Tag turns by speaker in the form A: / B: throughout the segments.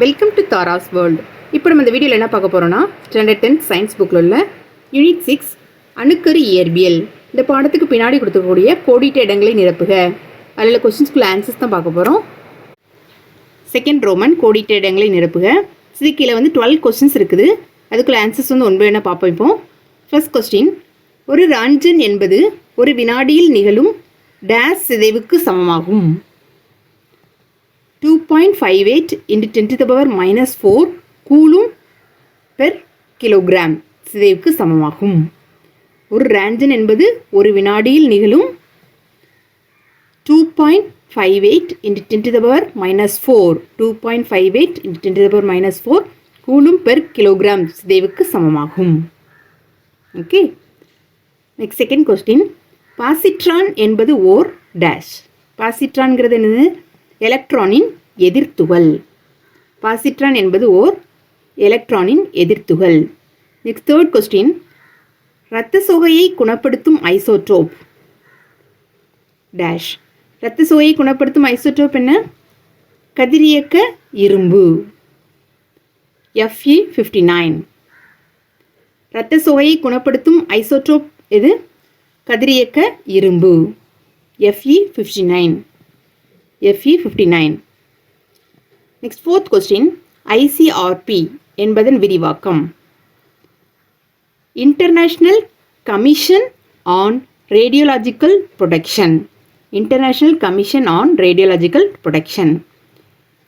A: Welcome to Tara's world இப்போ நம்ம இந்த வீடியோவில் என்ன பார்க்க போகிறோம்னா ஸ்டாண்டர்ட் டென்த் சயின்ஸ் புக்கில் உள்ள யூனிட் சிக்ஸ் அணுக்கரு இயற்பியல். இந்த பாடத்துக்கு பின்னாடி கொடுத்துக்கூடிய கோடிட்ட இடங்களை நிரப்புக. அதில் கொஸ்டின்ஸ்குள்ள ஆன்சர்ஸ் தான் பார்க்க போகிறோம் செகண்ட் ரோமன் கோடிட்ட இடங்களை நிரப்புக. இது கீழே வந்து டுவெல் கொஸ்டின்ஸ் இருக்குது. அதுக்குள்ள ஆன்சர்ஸ் வந்து ஒன்பது என்ன பார்ப்போம் இப்போ. ஃபர்ஸ்ட் கொஸ்டின் ஒரு ராஞ்சன் என்பது ஒரு வினாடியில் நிகழும் டேஸ் சிதைவுக்கு சமமாகும். Two point five eight into ten to the power minus four coulomb per kilogram சிதைவுக்கு சமமாகும். ஒரு ரேஞ்சன் என்பது ஒரு வினாடியில் நிகழும் two point five eight into ten to the power minus four two point five eight into ten to the power minus four coulomb per kilogram சிதைவுக்கு சமமாகும். Okay next second question positron என்பது ஓர் dash பாசிட்ரான்கிறது என்னது? எலக்ட்ரானின் எதிர்த்துகள். Positron என்பது ஓர் எலக்ட்ரானின் எதிர்த்துகள். Next third question இரத்த சோகையை குணப்படுத்தும் ஐசோட்ரோப். Dash இரத்த சோகையை குணப்படுத்தும் ஐசோட்ரோப் என்ன? கதிரியக்க இரும்பு. எஃப்இ ஃபிஃப்டி நைன் இரத்த சோகையை குணப்படுத்தும் ஐசோட்ரோப் எது? கதிரியக்க இரும்பு. FE fifty nine FE fifty nine next fourth question ICRP என்பதன் விரிவாக்கம். International commission on radiological protection international commission on radiological protection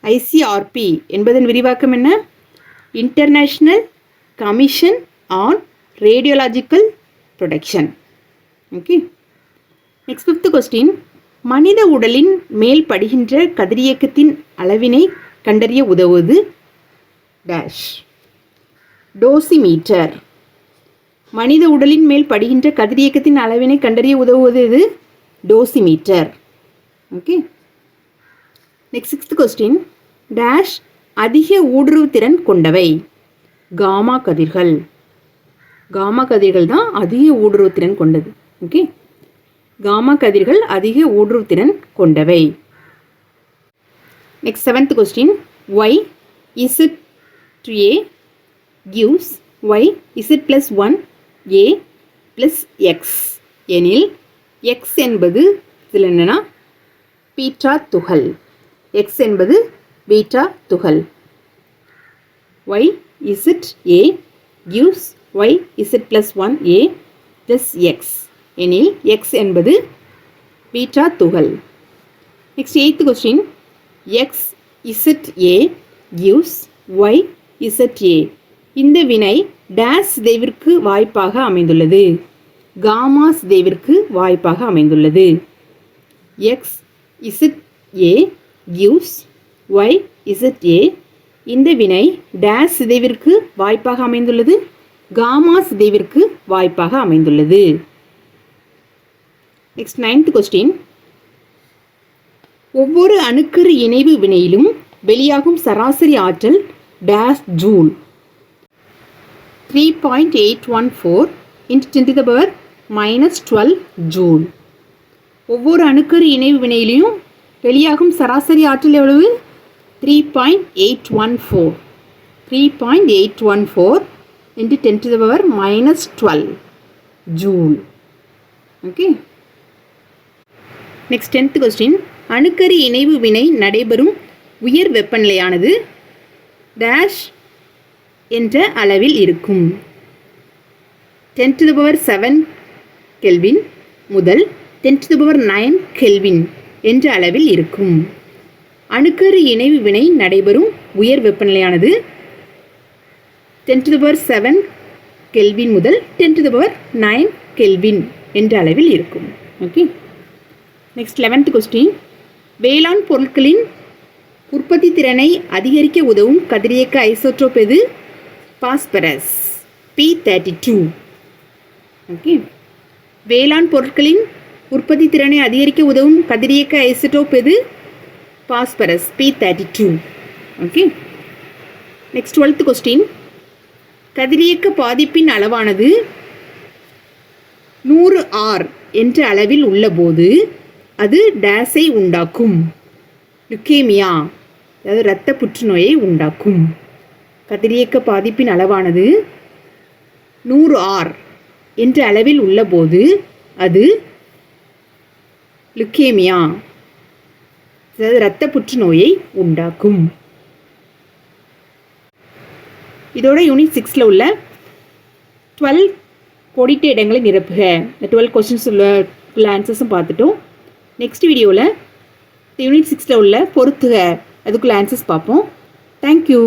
A: ICRP என்பதன் விரிவாக்கம் என்ன? International commission on radiological protection okay next fifth question மனித உடலின் மேல் படுகின்ற கதிரியக்கத்தின் அளவினை கண்டறிய உதவுவது டேஷ் டோசிமீட்டர் மனித உடலின் மேல் படுகின்ற கதிரியக்கத்தின் அளவினை கண்டறிய உதவுவது இது dosimeter okay next sixth question dash அதிக ஊடுருவு திறன் கொண்டவை. காமா கதிர்கள். காமா கதிர்கள் தான் அதிக ஊடுருவு திறன் கொண்டது. ஓகே காமா கதிர்கள் அதிக ஊடுருத்திறன் கொண்டவை. Next seventh question Y Z A gives Y Z plus one A plus X எனில் எக்ஸ் என்பது இதில் என்னென்னா பீட்டா துகள். எக்ஸ் என்பது பீட்டா துகள். Y Z A gives Y Z plus one A plus X எனில் எக்ஸ் என்பது பீட்டா துகள். Next eighth question X Z A gives Y Z A இந்த வினை டேஸ் சிதைவிற்கு வாய்ப்பாக அமைந்துள்ளது. காமாஸ் தேவிற்கு வாய்ப்பாக அமைந்துள்ளது. X Z A gives Y Z A இந்த வினை டேஸ் சிதைவிற்கு வாய்ப்பாக அமைந்துள்ளது. காமா சிதைவிற்கு வாய்ப்பாக அமைந்துள்ளது. நெக்ஸ்ட் நைன்த் கொஸ்டின் ஒவ்வொரு அணுக்கரு இணைவு வினையிலும் வெளியாகும் சராசரி ஆற்றல் dash joule three point eight one four into ten the power minus twelve joule ஒவ்வொரு அணுக்கரு இணைவு வினையிலையும் வெளியாகும் சராசரி ஆற்றல் எவ்வளவு? Three point eight one four three point eight one four into ten to the power minus twelve joule okay next tenth question அணுக்கரு இணைவு வினை நடைபெறும் உயர் வெப்பநிலையானது டேஷ் என்ற அளவில் இருக்கும். Ten to the power seven kelvin முதல் ten to the power nine kelvin என்ற அளவில் இருக்கும். அணுக்கரு இணைவு வினை நடைபெறும் உயர் வெப்பநிலையானது ten to the power seven kelvin முதல் ten to the power nine kelvin என்ற அளவில் இருக்கும். ஓகே நெக்ஸ்ட் லெவன்த் கொஸ்டின் வேளாண் பொருட்களின் உற்பத்தி திறனை அதிகரிக்க உதவும் கதிரியக்க ஐசோட்ரோப் எது? Phosphorus. P thirty two okay வேளாண் பொருட்களின் உற்பத்தி திறனை அதிகரிக்க உதவும் கதிரியக்க ஐசோட்ரோப் எது? Phosphorus. P thirty two okay next twelfth question கதிரியக்க பாதிப்பின் அளவானது நூறு ஆர் என்ற அளவில் உள்ளபோது அது டேஸை உண்டாக்கும். லுக்கேமியா அதாவது இரத்த புற்றுநோயை உண்டாக்கும். கதிரியக்க பாதிப்பின் அளவானது நூறு ஆர் என்ற அளவில் உள்ளபோது அது லுக்கேமியா அதாவது இரத்த புற்றுநோயை உண்டாக்கும். இதோட யூனிட் சிக்ஸில் உள்ள டுவெல் கோடிட்ட இடங்களை நிரப்புக. இந்த டுவெல் கொஸ்டின்ஸ் உள்ள உள்ள ஆன்சர்ஸும் பார்த்துட்டோம். நெக்ஸ்ட் வீடியோவில் யூனிட் சிக்ஸில் உள்ள பொறுத்துக அதுக்குள்ள ஆன்சர்ஸ் பார்ப்போம். தேங்க்யூ